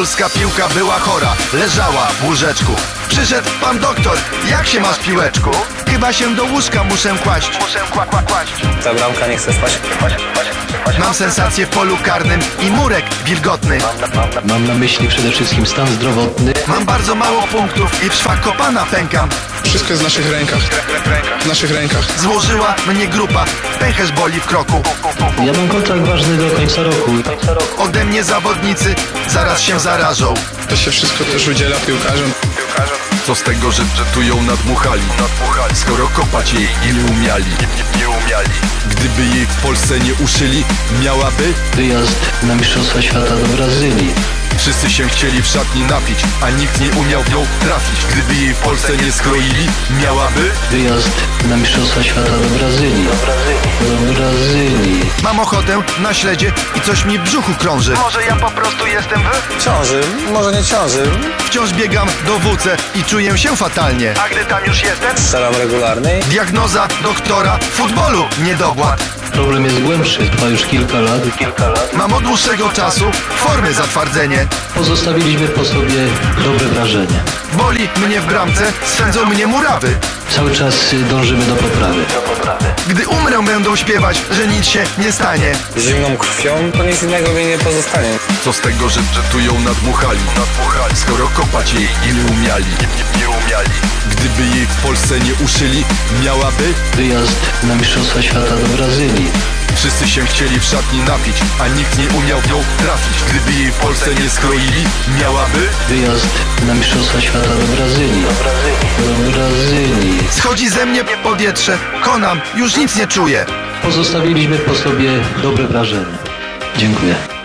polska piłka była chora Leżała w łóżeczku Przyszedł pan doktor, jak się masz piłeczku? Chyba się do łóżka muszę kłaść Muszę kła, kła, kłaść Ta bramka nie chce spać. Mam sensację w polu karnym i murek wilgotny Mam na myśli przede wszystkim stan zdrowotny. Mam bardzo mało punktów i w szwach kopana pękam Wszystko jest w naszych rękach. W naszych rękach. Złożyła mnie grupa, pęcherz boli w kroku Ja mam kontrakt ważny do końca roku. Ode mnie zawodnicy zaraz się zarażą To się wszystko też udziela piłkarzom. Co z tego, że, że tu ją nadmuchali Skoro kopać jej nie umiali Gdyby jej w Polsce nie uszyli Miałaby Wyjazd na Mistrzostwa Świata do Brazylii. Wszyscy się chcieli w szatni napić A nikt nie umiał w nią trafić Gdyby jej w Polsce nie skroili Miałaby Wyjazd na Mistrzostwa Świata do Brazylii. Do Brazylii. Mam ochotę na śledzie i coś mi w brzuchu krąży Może ja po prostu jestem wy? Ciąży, może nie ciąży. Wciąż biegam do WC i czuję się fatalnie A gdy tam już jestem? Strzelam regularny. Diagnoza doktora futbolu niedobład Problem jest głębszy, trwa już kilka lat. Mam od dłuższego czasu formy zatwardzenie Pozostawiliśmy po sobie dobre wrażenie. Boli mnie w bramce, swędzą mnie murawy Cały czas dążymy do poprawy. Gdy umrę będą śpiewać, że nic się nie stanie Z zimną krwią to nic innego mi nie pozostanie. Co z tego, że, że tu ją nadmuchali Skoro kopać jej nie umiali Nie, umiali Gdyby jej w Polsce nie uszyli Miałaby Wyjazd na Mistrzostwa Świata do Brazylii. Wszyscy się chcieli w szatni napić A nikt nie umiał w nią trafić Gdyby jej w Polsce nie skroili Miałaby Wyjazd na Mistrzostwa Świata do Brazylii. Do Brazylii. Schodzi ze mnie powietrze Konam, już nic nie czuję Pozostawiliśmy po sobie dobre wrażenie. Dziękuję.